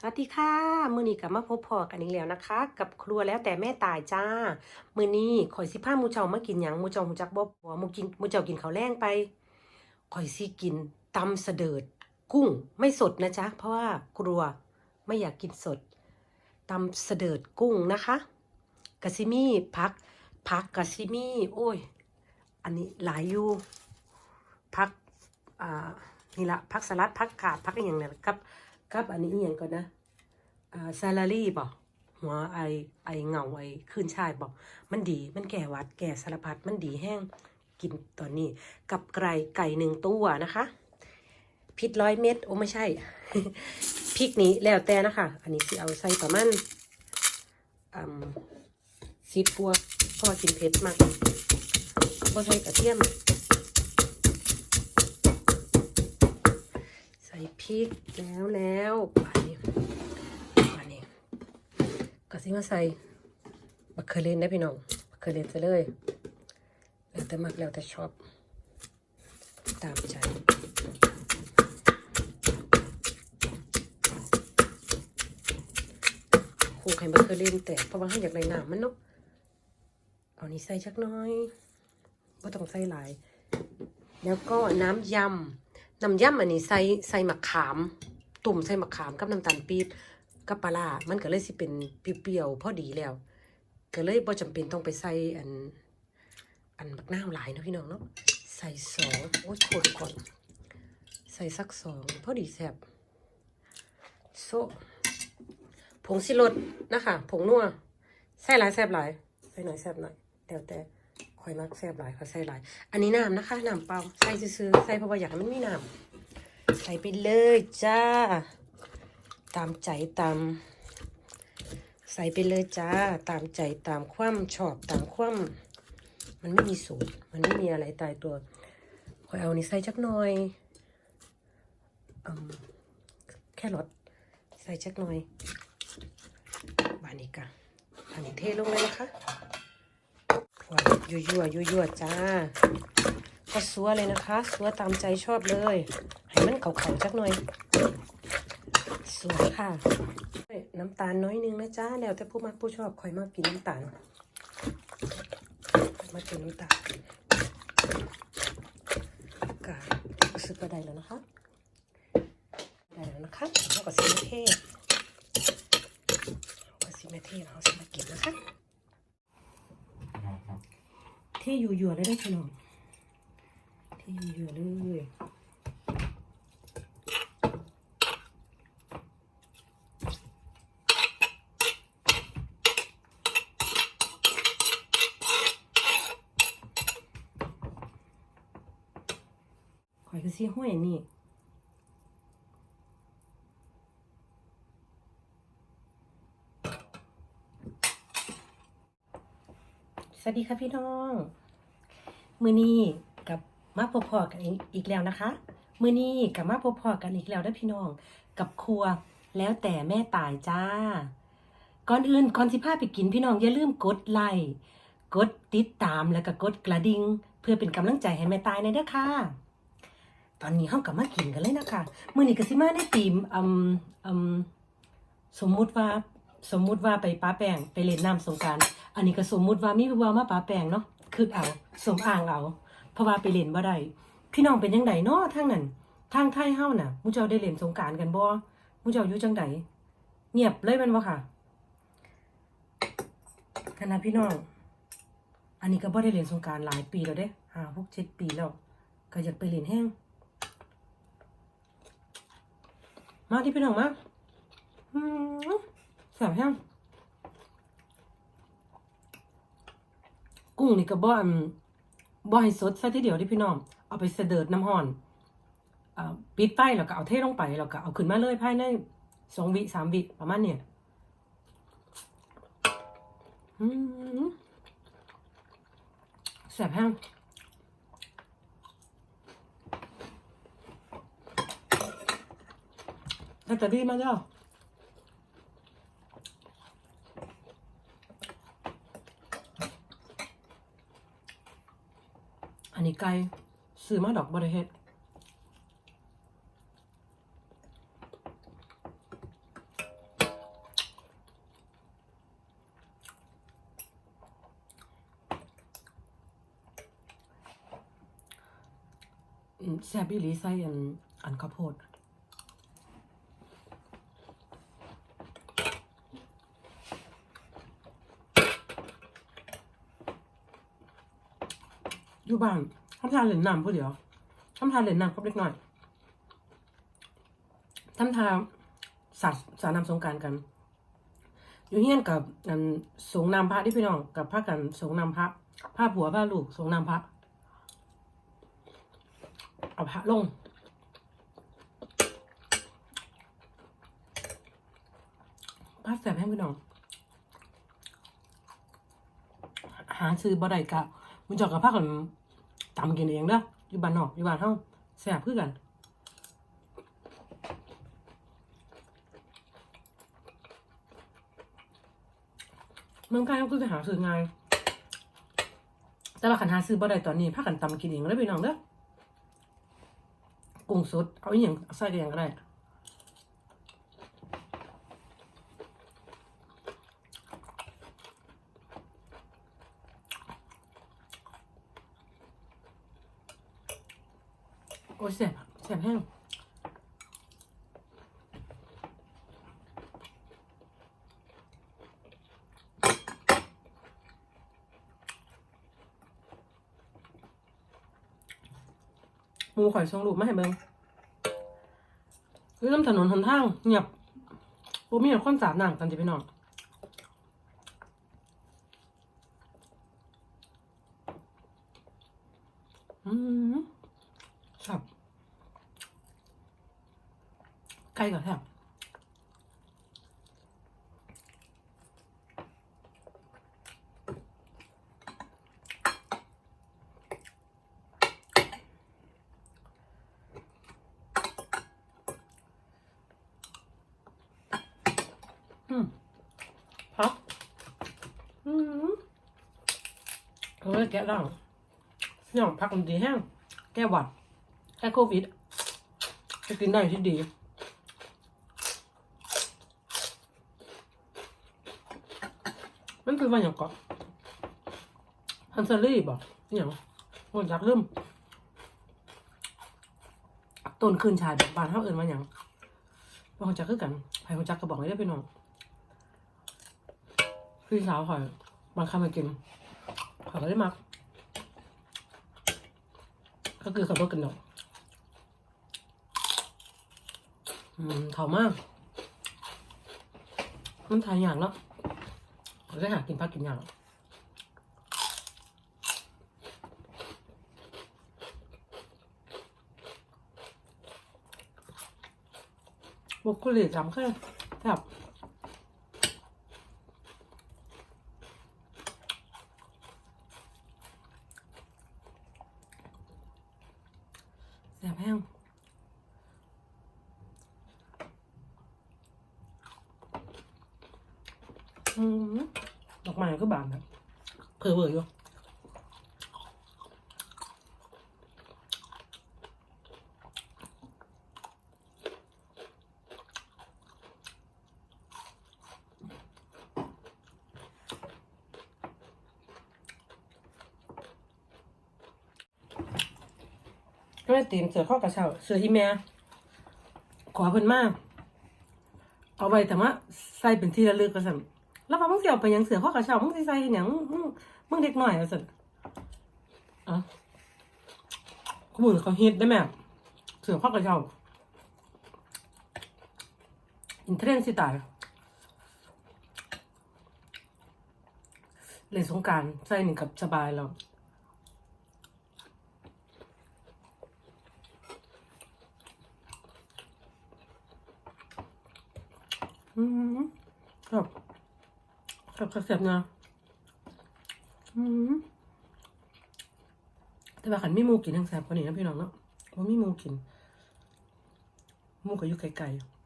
สวัสดีค่ะ มือนี้กลับมาพบพอกันอีกแล้วนะคะ กับครัวแล้วแต่แม่ตายจ้า มือนี้ข่อยสิพามูเจ้ามากินหยังมูเจ้าหูจักบ่ผัวมูกินมูเจ้ากินข้าวแรงไปข่อยสิกินตำเสดิร์ดกุ้งไม่สดนะจ๊ะเพราะว่ากลัวไม่อยากกินสดตำเสดิร์ดกุ้งนะคะกะซิมี่พักพักกะซิมี่โอ้ย อันนี้หลายอยู่พักอ่านี่ละพักสลัดพักขาดพักอย่างเนี่ยกับ กับอันนี้อย่างก่อนนะอ่าซาลารี่บอกหัวไอไอเหงาไอขึ้นชายบอกมันดีมันแก่วัดแก่สารพัดมันดีแห้งกินตอนนี้ กับไก่ไก่หนึ่งตัวนะคะพริกร้อยเม็ดโอ้ไม่ใช่พริกนี้แล้วแต่นะคะ อันนี้สิเอาใส่ประมาณอืมสิบปัวเพรากินเผ็ดมากก็ใส่กระเทียม พริกแล้วแล้วอันนี้อันนี้ก็สิมาใส่บักเคอเลนได้พี่น้องบักเคอเลนจะเลย แล้วแต่มักแล้วแต่ชอบ ตามใจคงให้บักเคอเลนแตกเพราะว่าให้อยากได้น้ำมันเนาะเอานี่ใส่ชักน้อยก็ต้องใส่หลาย แล้วก็น้ำยำ น้ำยำอันนี้ใส่ใส่มะขาม ตุ่มใส่มะขามกับน้ำตาลปี๊บกับปลา มันก็เลยสิเป็นเปรี้ยวๆพอดีแล้ว ก็เลยบ่จำเป็นต้องไปใส่อัน อันบักน้ำหลายนะพี่น้องเนาะ ใส่สองโอ้ยโคตรก่อนใส่สักสองพอดีแซ่บโซผงสิรสนะคะ ผงนัวใส่หลายแซ่บหลาย ใส่หน่อยแซ่บหน่อยแล้วแต่ อยมักแซ่บหลายข่อยใส่หลาย อันนี้น้ำนะคะน้ำเปล่าใส่ซื้อใส่เพราะว่าอยากให้มันมีน้ำใส่ไปเลยจ้า ตามใจตาม ใส่ไปเลยจ้า ตามใจตามความชอบตามความมันไม่มีสูตร มันไม่มีอะไรตายตัวข่อยเอานี่ใส่จักหน่อยอแค่รสใส่จักหน่อย บานิกะอันนี้เทลงเลยนะคะ ยั่วยั่วยั่วยั่วจ้า ก็ซัวเลยนะคะซัวตามใจชอบเลย ให้มันเขาเขาๆจักหน่อยซัวค่ะ น้ำตาลน้อยนึงนะจ้า แล้วแต่ผู้มักผู้ชอบคอยมากกินน้ำตาล มากินน้ำตาลกาซื้อก็ได้แล้วนะคะ ได้แล้วนะคะแล้วก็ซีเมเทศก็ซีเมเทศเราจะมากินนะคะ ที่อยู่อยู่ๆเลยได้อพี่น้องที่อยู่อยู่ๆเลยข่อยก็สิห้วยนี่ วัสดีค่ะพี่น้อง มือนี้กับมาพบพอกันอีกแล้วนะคะ มือนี้กับมาพบพอกันอีกแล้วนะพี่น้อง กับครัวแล้วแต่แม่ตายจ้า ก่อนอื่นก่อนสิพาไปกินพี่น้องอย่าลืมกดไลค์กดติดตามแล้วก็กดกระดิ่งเพื่อเป็นกำลังใจให้แม่ตายในเด้อค่ะตอนนี้เฮากับมากินกันเลยนะคะ มือนี้ก็สิมาในทีมอืมอืมสมมุติว่า สมมุติว่าไปป้าแป้งไปเล่นน้ำสงการอันนี้ก็สมมุติว่ามีผู้ว่ามาป้าแปงเนาะคือเอาสมอ่างเอาเพราะว่าไปเล่นบ่ได้พี่น้องเป็นจังไดเนาะทางนั้นทางไทยเฮาน่ะมูเจ้าได้เล่นสงการกันบ่มูเจ้าอยู่จังไดเงียบเลยมันบ่ค่ะคณะพี่น้อง อันนี้ก็บ่ได้เล่นสงการหลายปีแล้วเด้ห้าหกเจ็ดปีแล้ว ก็อยากไปเล่นแห้ง มาที่พี่น้องมาอืม แซ่บแห้งกุ้งนี่ก็บ่อนบ่ให้สดซะทีเดียวที่พี่น้อง เอาไปเสดิร์ดน้ำห่อนอปิดไฟแล้วก็เอาเทลงไปแล้วก็เอาขึ้นมาเลยภายในสองวิสามวิประมาณเนี่ยแสบแห้งแต่จะดีมากเจ้า นี้ไก่ซื้อมาดอกบริเฮ็ดแซบบิลีไส้อันอันข้าวโพด อยู่บ้านทำทานเหรียญนำผู้เดียวทำทานเหรียญนำกับเล็กน้อยทำทานสาดสานำสงการกัน อยู่เฮียนกับอันสงนามพระที่พี่น้องกับพระกันสงนามพระพระผัวพระลูกสงนามพระเอาพระลงพระแสบให้พี่น้อง หาซื้อบ่ได้กะมันจอกกับพระกัน ตำกินเองเด้ออยู่บ้านนอกอยู่บ้านเฮาแสบคือกันเมืองไทยเขาคือจะหาซื้อง่ายแต่ว่าขันหาซื้อบ่ได้ตอนนี้พากันตำกินเองเลยพี่น้องเด้อกุ้งสดเอาอย่างใส่กันอย่างก็ได้ โอ้ยแสบอะแสบแห้งมูข่อยชงรูปมาให้เบิ่งคือน้ำถนนหนทางเงียบบ่มีคนสาดน้ำกันจิพี่น้องอืม ครับไก่กับแทบอืมพักอืมเออแกะร่างเนี่ยพักมันดีแห้งแก้หวัด แก้โควิดจะกินได้ที่ดีมันคือว่าอย่างก่อนฮันเซอรี่บอกอย่างมันจากเริ่มต้นคืนชายแบบบานเท่าเอินมาอย่างบางจักคือกันไผ่คนจักก็บอกให้ได้ไปน้องพี่สาวข่อยบางคำมากินข่อยก็ได้มักก็คือขับรถกันเนาะ อืมเถามากมันทายอย่างเนาะเราได้หากินพักกินอย่างบุกคุลีจำแค่แบบแสบแห้ง อืมดอกไม้ก็บานแบบ เพอเวอร์อยู่ก็เลยตีนเสือข้อกระเช้าเสืออีเมียขอเพิ่นมาก เอาไว้แต่ว่าใส่เป็นที่ระลึกก็สั่ แล้วพอมึงสิเอไปยังเสือข้อกระเช้ามึงสิใส่เฮ็ดหยังมึงมึงเด็กหน่อยก็สั่นอะเขาบอกเขาฮิตได้ไหมเสือข้อกระเช้าอินเทรนด์สิตายเล่นสงการใส่หนึ่งกับสบายแล้วอืมครับ ครับครับแซ่บนะอืมแต่ว่าขันมีมูกินทั้งแซ่บกว่านี้นะพี่น้องเนาะว่ามีมูกิน มูก็อยู่ไกลๆ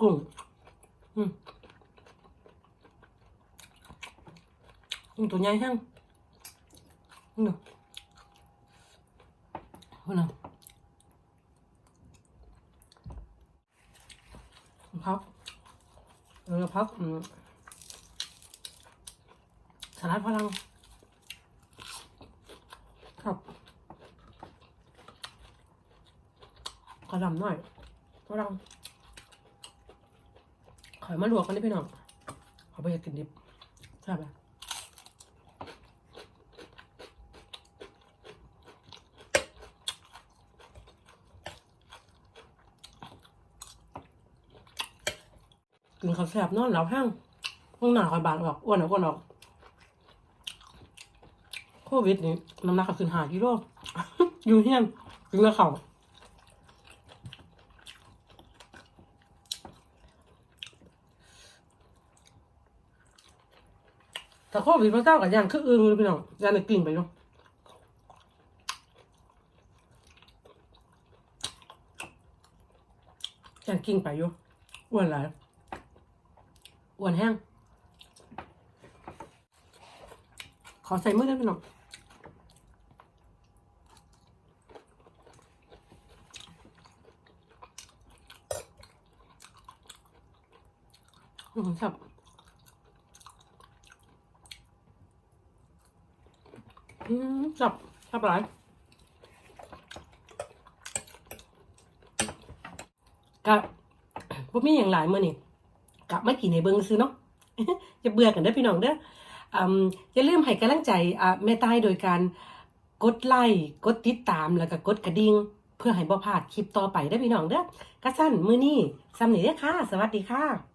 กุ้งอืมกุ้งตัวใหญ่แห้งนี่ พูดนะพักเออพักอืมสลัดฝรั่งครับขอดำหน่อยฝรั่งขอยมาลวกกันได้พี่น้องขอไปกินดิบใช่ไหม กินข้าวแซ่บนอนหลับแห้งห้องหนาคอยบาดออกอ้วนออกอ้วนออกโควิดนี่น้ำหนักก็ขึ้นหากิโลอยู่เฮียนกินกับเข่าแต่โควิดมันเจ้ากับยันคืออึงเลยพี่น้องยันกลิ่งไปอยู่ยันกิ่งไปอยู่อ้วนหลาย อ้วนแห้ง ขอใส่มือได้พี่น้องอืมครับอืมจับจับหลายกับพวกมีอย่างหลายเมื่อนี่ กลับมากินให้เบิ่งซื้อเนาะจะเบื่อกันได้อพี่น้องเด้ออย่าลืมให้กำลังใจแม่ใต้โดยการกดไลค์กดติดตามแล้วก็กดกระดิ่งเพื่อให้บ่พลาดคลิปต่อไปได้พี่น้องเด้อกระสั้นมือนี้ซ้ำนี้เด้อค่ะ สวัสดีค่ะ